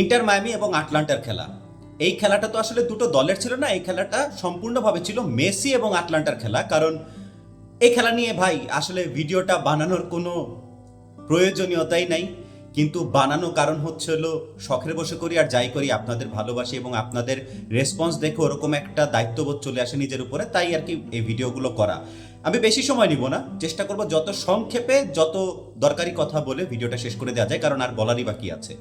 Inter Miami এবং আটলান্টার খেলা। এই খেলাটা তো আসলে দুটো দলের ছিল না, এই খেলাটা সম্পূর্ণভাবে ছিল মেসি এবং আটলান্টার খেলা। কারণ এই খেলা নিয়ে ভাই, আসলে ভিডিওটা বানানোর কোনো প্রয়োজনীয়তাই নাই। কিন্তু বানানো কারণ হচ্ছে হলো, শখের বসে করি আর যাই করি, আপনাদের ভালোবাসি এবং আপনাদের রেসপন্স দেখে ওরকম একটা দায়িত্ববোধ চলে আসে নিজের উপরে, তাই আর কি এই ভিডিওগুলো করা। আমি বেশি সময় নিব না, চেষ্টা করব যত সংক্ষেপে, যত দরকারি কথা বলে ভিডিওটা শেষ করে দেওয়া যায়, কারণ আর বলারই বাকি আছে।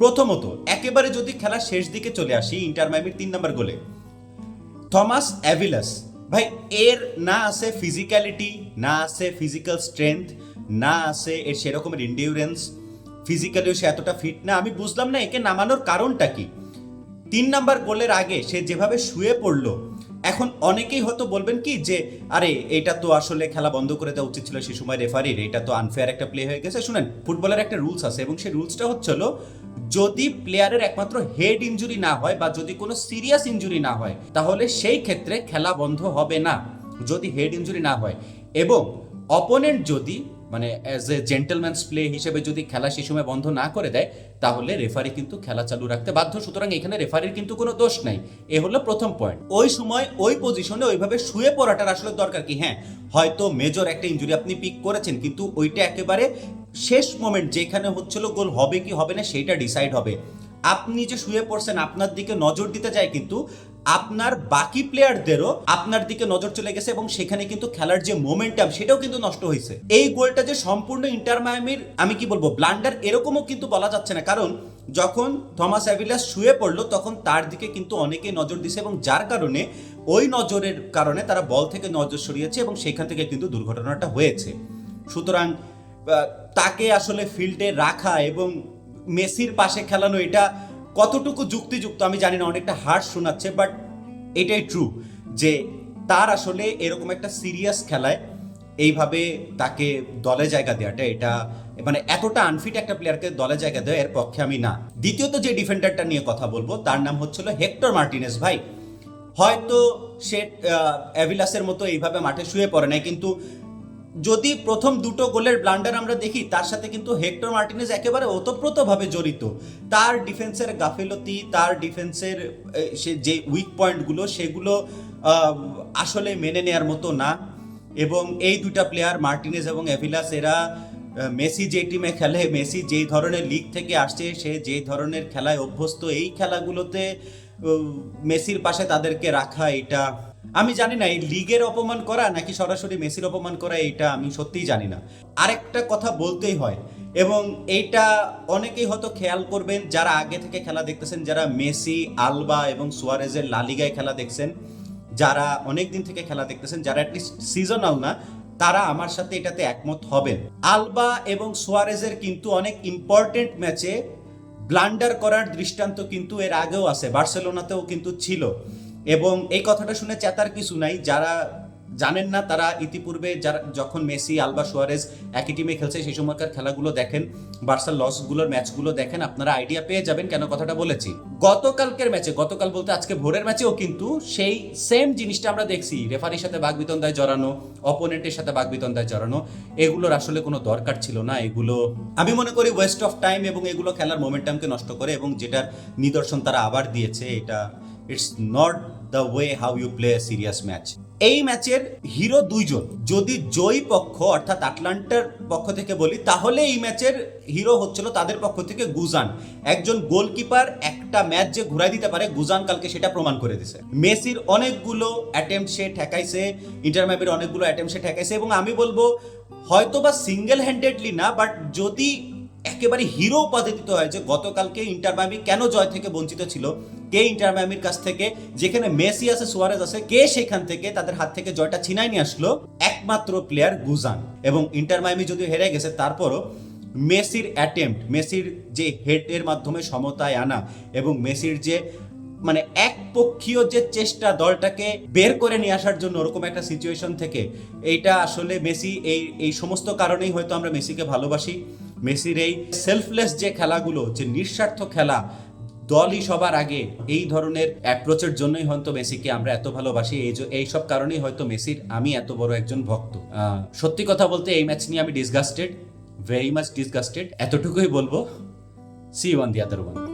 প্রথমত, একেবারে যদি খেলা শেষ দিকে চলে আসি, ইন্টার মাইমির তিন নম্বর গোলে। থমাস অ্যাভিলাস, ভাই, এর না আছে ফিজিক্যালিটি না আছে ফিজিক্যাল স্ট্রেংথ না আছে এর সেরকমের ইন্ডিউরেন্স ফিজিক্যালিও সে এতটা ফিট না। আমি বুঝলাম না একে নামানোর কারণটা কি। তিন নাম্বার গোলের আগে সে যেভাবে শুয়ে পড়ল, এখন অনেকেই হয়তো বলবেন কি যে, আরে, এটা তো আসলে খেলা বন্ধ করে দেওয়া উচিত ছিল সে সময় রেফারির এটা তো আনফেয়ার একটা প্লে হয়ে গেছে। শুনেন ফুটবলের একটা রুলস আছে এবং সেই রুলসটা হচ্ছে হলো যদি প্লেয়ারের একমাত্র হেড ইনজুরি না হয় বা যদি কোনো সিরিয়াস ইঞ্জুরি না হয়, তাহলে সেই ক্ষেত্রে খেলা বন্ধ হবে না, যদি হেড ইনজুরি না হয়। এবং অপোনেন্ট যদি মানে অ্যাজ এ জেন্টেলম্যানস প্লে হিসেবে যদি খেলা সেই সময় বন্ধ না করে দেয়, তাহলে রেফারি কিন্তু খেলা চালু রাখতে বাধ্য। সুতরাং এখানে রেফারির কিন্তু কোনো দোষ নাই। এ হলো প্রথম পয়েন্ট ওই সময় ওই পজিশনে ওইভাবে শুয়ে পড়াটার আসলে দরকার কি? হ্যাঁ হয়তো মেজর একটা ইনজুরি আপনি পিক করেছেন, কিন্তু ওইটা একেবারে শেষ মোমেন্ট যেখানে হচ্ছিল গোল হবে কি হবে না, সেইটা ডিসাইড হবে। আপনি যে শুয়ে পড়ছেন, আপনার দিকে নজর দিতে যায় কিন্তু আপনার বাকি প্লেয়ারদেরও আপনার দিকে নজর চলে গেছে এবং সেখানে কিন্তু খেলার যে মোমেন্টাম সেটাও কিন্তু নষ্ট হয়েছে। এই গোলটা যে সম্পূর্ণ ইন্টার মায়ামির আমি কি বলব ব্লান্ডার এরকমও কিন্তু বলা যাচ্ছে না। কারণ যখন থমাস অ্যাভিলাস শুয়ে পড়ল, তখন তার দিকে কিন্তু অনেকেই নজর দিছে এবং যার কারণে ওই নজরের কারণে তারা বল থেকে নজর সরিয়েছে এবং সেখান থেকে কিন্তু দুর্ঘটনাটা হয়েছে। সুতরাং তাকে আসলে ফিল্ডে রাখা এবং মেসির পাশে খেলানো এটা কতটুকু যুক্তিযুক্ত আমি জানি না, অনেকটা হার্ড শোনাচ্ছে বাট এটাই ট্রু যে তার আসলে এরকম একটা সিরিয়াস খেলায় এইভাবে তাকে দলে জায়গা দেওয়াটা এটা মানে এতটা আনফিট একটা প্লেয়ারকে দলে জায়গা দেওয়া এর পক্ষে আমি না। দ্বিতীয়ত যে ডিফেন্ডারটা নিয়ে কথা বলব, তার নাম হচ্ছিল হেক্টর মার্টিনেস ভাই। হয়তো সে অ্যাভিলাসের মতো এইভাবে মাঠে শুয়ে পড়ে নাই, কিন্তু যদি প্রথম দুটো গোলের ব্লান্ডার আমরা দেখি, তার সাথে কিন্তু হেক্টর মার্টিনেজ একেবারে ওতপ্রোতভাবে জড়িত। তার ডিফেন্সের গাফিলতি, তার ডিফেন্সের সে যে উইক পয়েন্টগুলো সেগুলো আসলে মেনে নেয়ার মতো না। এবং এই দুটা প্লেয়ার মার্টিনেজ এবং এভিলাস, এরা মেসি যে টিমে খেলে, মেসি যেই ধরনের লিগ থেকে আসছে, সে যেই ধরনের খেলায় অভ্যস্ত, এই খেলাগুলোতে মেসির পাশে তাদেরকে রাখা, এটা আমি জানি না, এই লিগের অপমান করা নাকি সরাসরি মেসির অপমান করা এটা আমি সত্যিই জানি না। আরেকটা কথা বলতেই হয়, এবং এইটা অনেকেই হয়তো খেয়াল করবেন, যারা আগে থেকে খেলা দেখতেছেন, যারা মেসি, আলবা এবং সুয়ারেজের লালিগায় খেলা দেখছেন, যারা অনেক দিন থেকে খেলা দেখতেছেন, যারা অ্যাটলিস্ট সিজনাল না, তারা আমার সাথে এটাতে একমত হবেন। আলবা এবং সোয়ারেজের কিন্তু অনেক ইম্পর্টেন্ট ম্যাচে ব্লান্ডার করার দৃষ্টান্ত কিন্তু এর আগেও আছে, বার্সেলোনাতেও কিন্তু ছিল। এবং এই কথাটা শুনে চেতার কিছু নাই। যারা জানেন না, তারা ইতিপূর্বে যারা যখন মেসি, আলবা, সোয়ারেজ একই টিমে খেলছে, সেই সময়কার খেলাগুলো দেখেন বার্সার লসগুলোর ম্যাচগুলো দেখেন, আপনারা আইডিয়া পেয়ে যাবেন কেন কথাটা বলেছি। গতকালকের ম্যাচে, গতকাল বলতে আজকে ভোরের ম্যাচেও কিন্তু সেই সেম জিনিসটা আমরা দেখছি রেফারির সাথে বাগবিতন্দায় জড়ানো অপোনেন্টের সাথে বাগবিতন্দায় জড়ানো, এগুলোর আসলে কোনো দরকার ছিল না। এগুলো, আমি মনে করি ওয়েস্ট অফ টাইম এবং এগুলো খেলার মোমেন্টামকে নষ্ট করে এবং যেটার নিদর্শন তারা আবার দিয়েছে, এটা it's not the way how you play serious match এই ম্যাচের হিরো দুইজন। যদি জয়ী পক্ষ, অর্থাৎ আটলান্টার পক্ষ থেকে বলি, তাহলে এই ম্যাচের হিরো হচ্ছিল তাদের পক্ষ থেকে গুজান। একজন গোলকিপার একটা ম্যাচ যে ঘুরাই দিতে পারে, গুজান কালকে সেটা প্রমাণ করে দিছে। মেসির অনেকগুলো অ্যাটেম্প সে ঠেকাইছে ইন্টারম্যাপের অনেকগুলো অ্যাটেম্প সে ঠেকাইছে এবং আমি বলব হয়তো বা সিঙ্গেল হ্যান্ডেডলি না বাট যদি একেবারে হিরো উপাধি দিতে হয় যে গতকালকে ইন্টার মায়ামি কেন জয় থেকে বঞ্চিত ছিল, কে ইন্টার মায়ামির কাছ থেকে, যেখানে মেসি আছে, সুয়ারেজ আছে, কে সেখান থেকে তাদের হাত থেকে জয়টা ছিনাই নিয়ে আসলো? একমাত্র প্লেয়ার গুজান। এবং ইন্টার মায়ামি যদিও হেরে গেছে, তারপরও মেসির অ্যাটেম্প্ট মেসির যে হেডের মাধ্যমে সমতায় আনা এবং মেসির যে মানে একপক্ষীয় যে চেষ্টা দলটাকে বের করে নিয়ে আসার জন্য ওরকম একটা সিচুয়েশন থেকে, এইটা আসলে মেসি এই এই সমস্ত কারণেই হয়তো আমরা মেসিকে ভালোবাসি। মেসির এই সেলফলেস যে খেলাগুলো, যে নিঃস্বার্থ খেলা, দলই সবার আগে এই ধরনের অ্যাপ্রোচের জন্যই হয়তো মেসিকে আমরা এত ভালোবাসি। এই যে- এই সব কারণেই হয়তো মেসির আমি এত বড় একজন ভক্ত। সত্যি কথা বলতে এই ম্যাচ নিয়ে আমি ডিসগাস্টেড ভেরি মাচ ডিসগাস্টেড এতটুকুই বলব। See one the other one